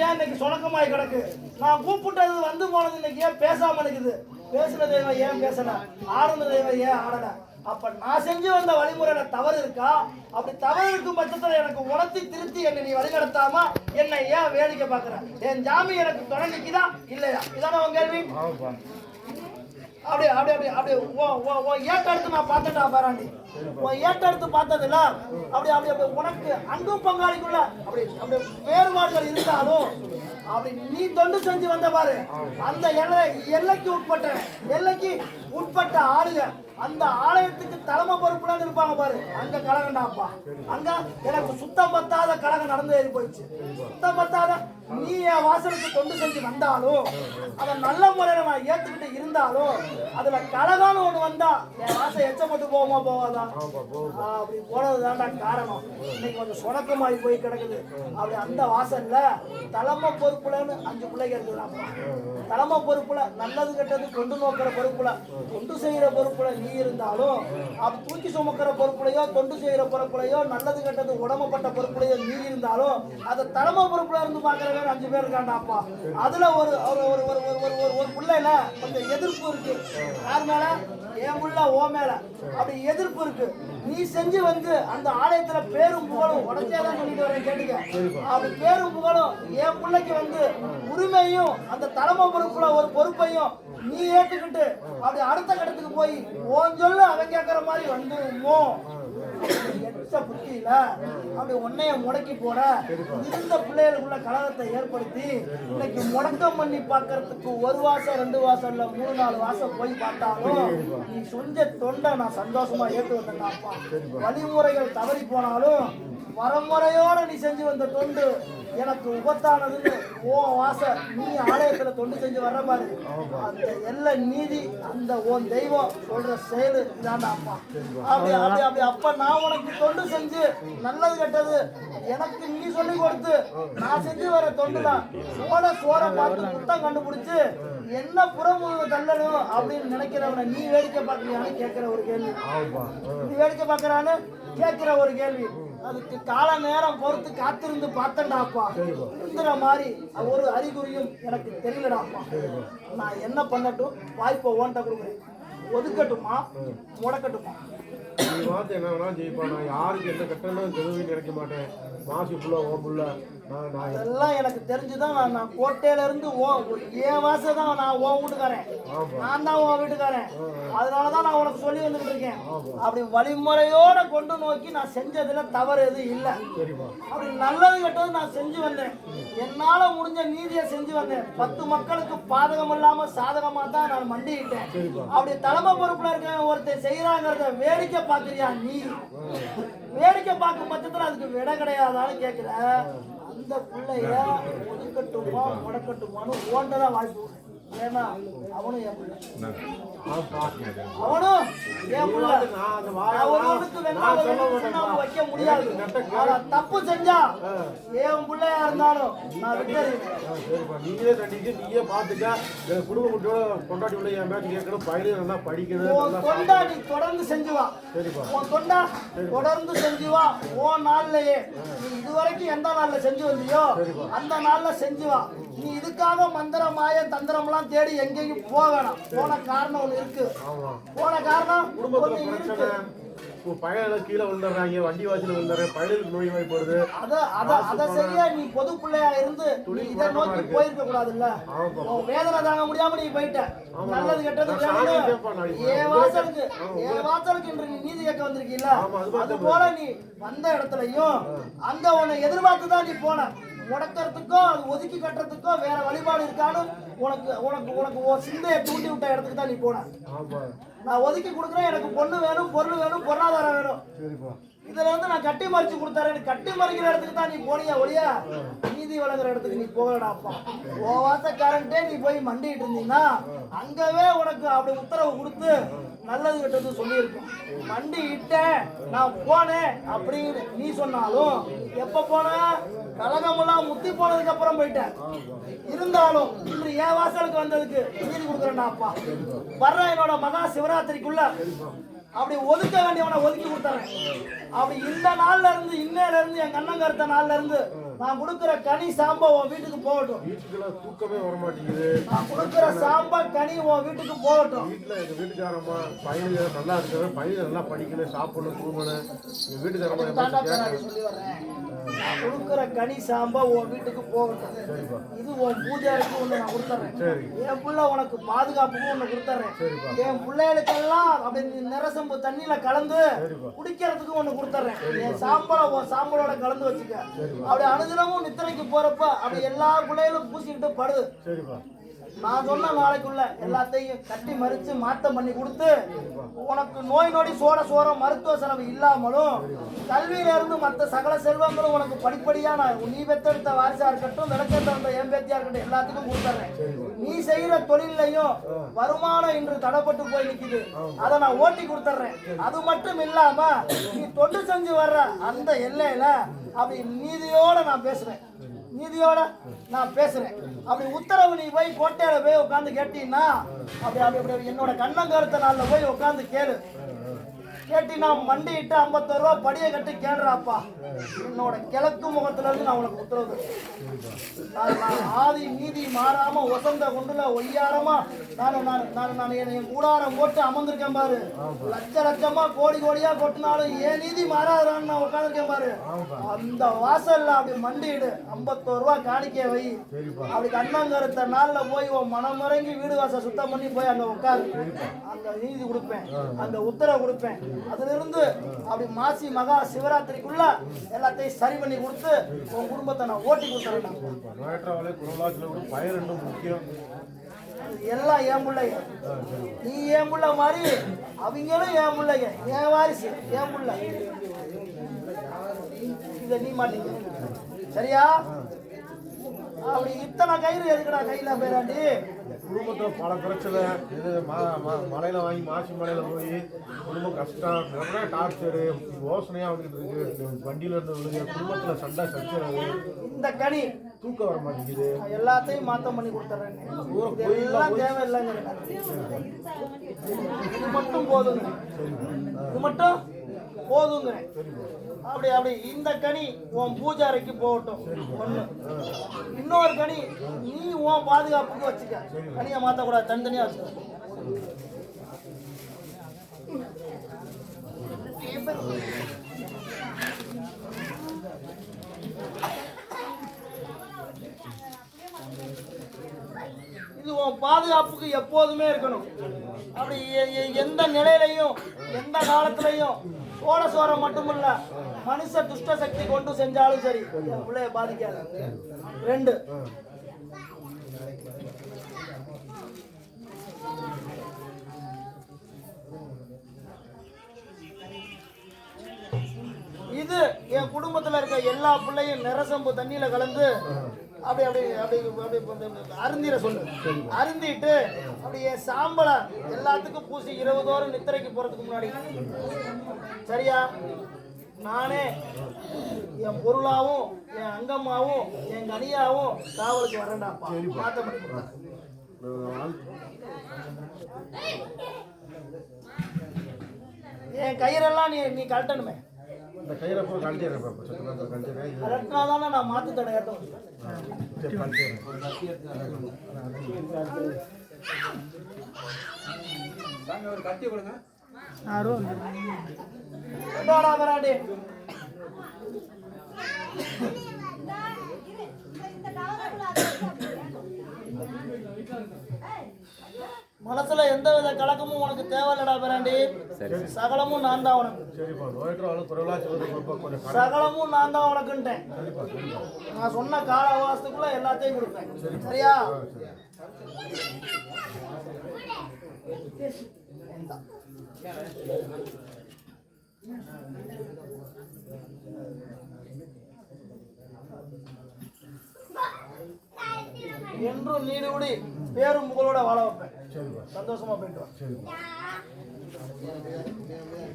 ஏன் இன்னைக்கு சுணக்கமாய் கிடக்கு? நான் கூப்பிட்டது வந்து போனது இன்னைக்கு ஏன் பேசாம இருக்குது பேசுன தெய்வம் ஏன் பேசல? ஆடுன தெய்வம் ஏன் ஆடல? அப்ப நான் செஞ்சு வந்த வழிமுறையில தவறு இருக்கா? அப்படி தவறு இருக்கும் பட்சத்துல எனக்கு உணர்த்தி திருத்தி என்னை நீ வழிநடத்தாம என்னை ஏன் வேடிக்கை பாக்குற என் ஜாமி எனக்கு தொடங்கிக்குதா இல்லையா? இதான உன் கேள்வி? அப்படியே அப்படியே அப்படியே அப்படியே ஓ ஓ ஓ நான் பார்த்துட்டா பாராண்டி ஓ ஏட்டெடுத்து பார்த்ததுல அப்படியே அப்படியே அப்படியே உனக்கு அங்கும் பங்காளிக்குள்ள அப்படி அப்படியே வேறுபாடுகள் இருந்தாலும் அப்படி நீ தொண்டு செஞ்சு வந்த பாரு. அந்த எல்லை எல்லைக்கு உட்பட்ட எல்லைக்கு உட்பட்ட ஆளுங்க அந்த ஆலயத்துக்கு தலைமை பொறுப்புல இருப்பாங்க பாரு. அங்க கலகண்டாப்பா அங்க எனக்கு சுத்தம் பத்தாத கலகம் நடந்து ஏறி போயிடுச்சு. சுத்தம் பத்தாத நீ என் வாசலுக்கு தொண்டு செஞ்சு வந்தாலும் அதை நல்ல முறையில நான் ஏத்துக்கிட்டு இருந்தாலும் அதுல கலகான்னு ஒண்ணு வந்தா என் வாசல் எச்சப்பட்டு போகுமா போவாதா அப்படி போனதுதான்டா காரணம். இன்னைக்கு கொஞ்சம் சுணக்கமாயி போய் கிடக்குது. அப்படி அந்த வாசல்ல தலைமை பொறுப்புலன்னு அஞ்சு பிள்ளைங்க இருக்குதாப்பா தலைமை பொறுப்புல நல்லது கெட்டது கொண்டு நோக்கிற பொறுப்புல தொண்டு செய்யற பொறுப்புல நீ இருந்தாலும் அது தூக்கி சுமக்கிற பொறுப்புலையோ தொண்டு செய்கிற பொறுப்புலையோ நல்லது கெட்டது உடம்பப்பட்ட பொறுப்புலையோ மீறி இருந்தாலும் அதை தலைமை பொறுப்புல இருந்து பார்க்குற பேர் அஞ்சு பேர் இருக்காண்டாப்பா. அதில் ஒரு ஒரு ஒரு ஒரு ஒரு ஒரு ஒரு பிள்ளையில கொஞ்சம் எதிர்ப்பு இருக்கு. யார் மேலே? என் பிள்ளை ஓ மேலே. அப்படி எதிர்ப்பு இருக்கு. நீ செஞ்சு வந்து அந்த ஆலயத்துல பேரும் புகழும் உடச்சேதான் சொல்லிட்டு வரேன் கேட்டுக்க. அப்படி பேரும் புகழும் என் பிள்ளைக்கு வந்து உரிமையும் அந்த தலைமை பொறுப்புல ஒரு பொறுப்பையும் நீ ஏத்துக்கிட்டு அப்படி அடுத்த கட்டத்துக்கு போய் ஓஞ்சொல்லு அவன் கேட்கற மாதிரி வந்துமோ எச்ச புத்தியில அப்படி உன்னைய முடக்கி போட இருந்த பிள்ளைகளுக்குள்ள கலகத்தை ஏற்படுத்தி இன்னைக்கு முடக்கம் பண்ணி பார்க்கறதுக்கு ஒரு வாசம் ரெண்டு வாசம் இல்ல மூணு நாலு வாசம் போய் பார்த்தாலும் நீ செஞ்ச தொண்டை நான் சந்தோஷமா ஏத்து வந்தேன்டாப்பா வழிமுறைகள் தவறி போனாலும் வரமுறையோட நீ செஞ்சு வந்த தொண்டு எனக்கு உபத்தானதுன்னு ஓ வாச நீ ஆலயத்துல தொண்டு செஞ்சு வர்ற பாரு. அந்த எல்லை நீதி அந்த உன் தெய்வம் சொல்ற செயல் இதாண்டா அப்பா. அப்படி அப்படி அப்படி. அப்ப நான் உனக்கு தொண்டு செஞ்சு நல்லது கெட்டது எனக்கு நீ சொல்லி கொடுத்து நான் செஞ்சு வர தொண்டு தான் சோழ சோற பார்த்து குத்தம் கண்டுபிடிச்சு என்ன புறமுக தள்ளணும் அப்படின்னு நினைக்கிறவனை நீ வேடிக்கை பார்க்கறியான்னு கேட்கிற ஒரு கேள்வி. நீ வேடிக்கை பார்க்கறான்னு கேட்கிற ஒரு கேள்வி. அதுக்கு கால நேரம் பொறுத்து காத்திருந்து பார்த்தேன்டாப்பா. இருந்துற மாதிரி ஒரு அறிகுறியும் எனக்கு தெரியலடாப்பா. நான் என்ன பண்ணட்டும் வாய்ப்பை ஓன்ட்ட கொடுக்குறேன். ஒதுக்கட்டுமா? முடக்கட்டுமா? என்ன வேணாலும் ஜெயிப்பா. நான் யாருக்கு எந்த கட்டணம் தெருவில் நினைக்க மாட்டேன். மாசி புள்ள ஓ புள்ள. அதெல்லாம் எனக்கு தெரிஞ்சுதான் நான் நான் கோட்டையில இருந்து ஓ என் வாசல் தான் நான் உன் வீட்டுக்காரன். நான் தான் உன் வீட்டுக்காரன். அதனாலதான் நான் உனக்கு சொல்லி வந்துட்டு இருக்கேன். அப்படி வழிமுறையோட கொண்டு நோக்கி நான் செஞ்சதுல தவறு எதுவும் இல்லை. அப்படி நல்லது கெட்டது நான் செஞ்சு வந்தேன். என்னால முடிஞ்ச நீதியை செஞ்சு வந்தேன். பத்து மக்களுக்கு பாதகம் இல்லாம சாதகமா தான் நான் மண்டிக்கிட்டேன். அப்படி தலைமை பொறுப்புல இருக்க ஒருத்தர் செய்யறாங்கிறத வேடிக்கை பாக்குறியா நீ? வேடிக்கை பார்க்கும் பட்சத்துல அதுக்கு விட கிடையாதான்னு கேக்குற. இந்த பிள்ளைய ஒதுக்கட்டுமா முடக்கட்டுமான்னு ஓண்டதான் வாய்ப்பு. ஏன்னா அவனும் என் பிள்ளை. தப்பு செஞ்சா என் பிள்ளையா இருந்தாலும் நீங்களே கண்டிச்சு நீயே கொண்டாட்டி உள்ள என் மேட்ச் கேட்கணும் பயிலே நல்லா படிக்கணும் கொண்டாடி தொடர்ந்து செஞ்சுவா சரிப்பா உன் கொண்டா தொடர்ந்து செஞ்சுவா உன் நாள்லயே நீ இதுவரைக்கும் எந்த நாள்ல செஞ்சு வந்தியோ அந்த நாள்ல செஞ்சுவா நீ இதுக்காக மந்திர மாய தந்திரம்லாம் தேடி எங்கேயும் போக போன காரணம் ஒண்ணு இருக்கு. போன காரணம் குடும்பத்துல பிரச்சனை. பையன் கீழே விழுந்துடுறாங்க வண்டி வாசல் விழுந்துடுறேன் பயிலுக்கு நோய் வாய்ப்படுது அத அத அத சரியா நீ பொது பிள்ளையா இருந்து நீ இதை நோக்கி போயிருக்க கூடாதுல்ல? வேதனை தாங்க முடியாம நீ போயிட்ட. நல்லது கெட்டது. என் வாசலுக்கு என் வாசலுக்கு இன்று நீ நீதி கேட்க வந்திருக்கீல்ல? அது போல நீ வந்த இடத்துலயும் அங்க உன்னை எதிர்பார்த்து தான் நீ போன. முடக்கிறதுக்கோ அது ஒதுக்கி கட்டுறதுக்கோ வேற வழிபாடு இருக்கான்னு உனக்கு உனக்கு உனக்கு உன் சிந்தையை தூண்டி விட்ட இடத்துக்கு தான் நீ போன. நான் ஒதுக்கி கொடுக்குறேன் எனக்கு பொண்ணு வேணும் பொருள் வேணும் பொருளாதாரம் வேணும். இதுல வந்து நான் கட்டி மறைச்சு கொடுத்தாரு கட்டி மறைக்கிற இடத்துக்கு தான் நீ போனியா ஒழியா நீதி வழங்குற இடத்துக்கு நீ போகலடாப்பா. ஓ வாசக்காரன்ட்டே நீ போய் மண்டிட்டு இருந்தீங்கன்னா அங்கவே உனக்கு அப்படி உத்தரவு கொடுத்து நல்லது கெட்டது சொல்லியிருக்கும். மண்டி இட்டேன் நான் போனேன் அப்படின்னு நீ சொன்னாலும் எப்ப போன? கழகமெல்லாம் முத்தி போனதுக்கு அப்புறம் போயிட்டேன். இருந்தாலும் இன்று என் வாசலுக்கு வந்ததுக்கு உயிர் கொடுக்குறேன்டா அப்பா. வர்ற என்னோட மகா சிவராத்திரிக்குள்ள. அப்படி ஒதுக்க வேண்டியவனை ஒதுக்கி கொடுத்தாங்க அப்படி இந்த நாள்ல இருந்து இன்னையில இருந்து என் கண்ணன் கருத்த நாள்ல இருந்து நான் கொடுக்குற கனி சாம்பா உன் வீட்டுக்கு போகட்டும். வீட்டுக்குள்ள தூக்கமே வர மாட்டேங்குது நான் கொடுக்குற சாம்பா கனி உன் வீட்டுக்கு போகட்டும். வீட்டுல எங்க வீட்டுக்காரம்மா பையனுங்க நல்லா இருக்கிற பையன் நல்லா படிக்கணும் சாப்பிடணும் தூங்கணும் எங்க வீட்டுக்காரம்மா எல்லாம் சொல்லி வர்றேன் நான் கொடுக்குற கனி சாம்பா உன் வீட்டுக்கு போகட்டும். இது உன் பூஜாரிக்கு ஒன்று நான் கொடுத்துட்றேன் என் புள்ள உனக்கு பாதுகாப்புக்கு ஒன்று கொடுத்துட்றேன் என் பிள்ளைகளுக்கெல்லாம் அப்படி நிறசம்பு தண்ணியில கலந்து குடிக்கிறதுக்கு ஒண்ணு கொடுத்துட்றேன் என் சாம்பலை உன் சாம்பலோட கலந்து வச்சுக்க. அப்படி தினமும் நித்திரைக்கு போறப்ப அப்படி எல்லா குலையிலும் பூசிக்கிட்டு படுது. சரிப்பா. நான் சொன்ன நாளைக்குள்ள எல்லாத்தையும் கட்டி மறித்து மாற்றம் பண்ணி கொடுத்து உனக்கு நோய் நொடி சோட சோரம் மருத்துவ செலவு இல்லாமலும் கல்வியிலிருந்து மற்ற சகல செல்வங்களும் உனக்கு படிப்படியாக நான் நீ பெத்தெடுத்த வாரிசாக இருக்கட்டும் விளக்கத்தை வந்த எம்பத்தியாக இருக்கட்டும் எல்லாத்துக்கும் கொடுத்துட்றேன் நீ செய்கிற தொழிலையும் வருமானம் இன்று தடைப்பட்டு போய் நிற்கிது அதை நான் ஓட்டி கொடுத்துட்றேன் அது மட்டும் இல்லாமல் நீ தொண்டு செஞ்சு வர்ற அந்த எல்லையில் அப்படி நீதியோடு நான் பேசுகிறேன் நீதியோட நான் பேசுறேன். அப்படி உத்தரவு நீ போய் கோட்டையில போய் உட்காந்து கேட்டீங்கன்னா அப்படி அப்படி அப்படி என்னோட கண்ணங்கருத்த நாளில் போய் உட்காந்து கேளு. கேட்டீங்கன்னா மண்டிட்டு ஐம்பத்தோரு ரூபா படியை கட்டி கேளுறாப்பா. என்னோட கிழக்கு முகத்துல இருந்து நான் உனக்கு உத்தரவு. நான் நான் ஆதி நீதி மாறாம வசந்த கொண்டுல ஒய்யாரமா நான் நான் நான் நான் என் கூடாரம் போட்டு அமர்ந்திருக்கேன் பாரு. லட்ச லட்சமா கோடி கோடியா கொட்டினாலும் ஏன் நீதி மாறாதான்னு நான் உட்காந்துருக்கேன் பாரு. அந்த வாசல்ல அப்படி மண்டிடு ஐம்பத்தோரு ரூபா காணிக்கை வை. அப்படி கண்ணங்கருத்த நாள்ல போய் உன் மனம் இறங்கி வீடு வாசல் சுத்தம் பண்ணி போய் அங்க உட்காரு. அங்க நீதி கொடுப்பேன். அங்க உத்தரவு கொடுப்பேன். அதுல இருந்து அப்படி மாசி மகா சிவராத்திரிக்குள்ள எல்லாத்தையும் சரி பண்ணி கொடுத்து உன் குடும்பத்தை நான் ஓட்டி கொடுத்துறேன். எல்லாம் என் பிள்ளைங்க. நீ என் புள்ள மாதிரி அவங்களும் என் பிள்ளைங்க. என் வாரிசு என் புள்ள. இத நீ மாட்டீங்க சரியா? அப்படி இத்தனை கயிறு எதுக்குடா கையில பேராண்டி? குடும்பத்தில் பல பிரச்சனை. இது ம- ம- மலையில வாங்கி மாசி மலையில போய் குடும்பம் கஷ்டம். நிறைய டார்ச்சரு யோசனையா வந்துட்டு இருக்கு. வண்டியில இருந்து விழுது குடும்பத்துல சண்டை சச்சரவு இந்த கனி. தூக்கம் வர மாட்டேங்குது. எல்லாத்தையும் மாத்தம் பண்ணி கொடுத்துறேன். இதெல்லாம் தேவையில்லைங்க இது மட்டும் போதுங்க. இது மட்டும் போதுங்கிறேன் அப்படி அப்படி. இந்த கனி உன் பூஜாரைக்கு போகட்டும். ஒண்ணு. இன்னொரு கனி நீ உன் பாதுகாப்புக்கு வச்சுக்க. கனியை மாத்தக்கூடாது தனித்தனியா வச்சுக்க. இது உன் பாதுகாப்புக்கு எப்போதுமே இருக்கணும். அப்படி எ- எ- எந்த நிலையிலையும் எந்த காலத்திலையும் சோழ சோரம் மட்டுமல்ல மனுஷ துஷ்ட சக்தி கொண்டு செஞ்சாலும் சரி என் பிள்ளைய பாதிக்காது. ரெண்டு. இது என் குடும்பத்துல இருக்க எல்லா பிள்ளையும் நிறசம்பு தண்ணியில கலந்து அப்படி அப்படி அப்படி அப்படி அருந்திர சொல்லு. அருந்திட்டு அப்படி என் சாம்பலை எல்லாத்துக்கும் பூசி இருபதோறும் நித்திரைக்கு போறதுக்கு முன்னாடி. சரியா? நானே என் பொருளாவும் என் அங்கம்மாவும் என் கனியாவும் காவலுக்கு வரேன்டாப்பா மாத்த என் கயிறெல்லாம் நீ நீ கழட்டணுமே. இந்த கயிறை போய் கழட்டிடுறேன் இப்போ சத்து நேரத்தில் கழட்டிடுறேன். இது தானே நான் மாத்து தடை கழட்டிடுறேன். கொண்டாடா வராடி மனசுல எந்த வித கலக்கமும் உனக்கு தேவையில்லடா பிராண்டி. சகலமும் நான் தான் உனக்கு. சகலமும் நான் தான் உனக்குன்ட்டேன். நான் சொன்ன கால அவகாசத்துக்குள்ள எல்லாத்தையும் கொடுப்பேன். சரியா? என்றும் நீடுபடி பேரும் புகழோட வாழ வைப்பேன். சந்தோஷமா போயிட்டு வா.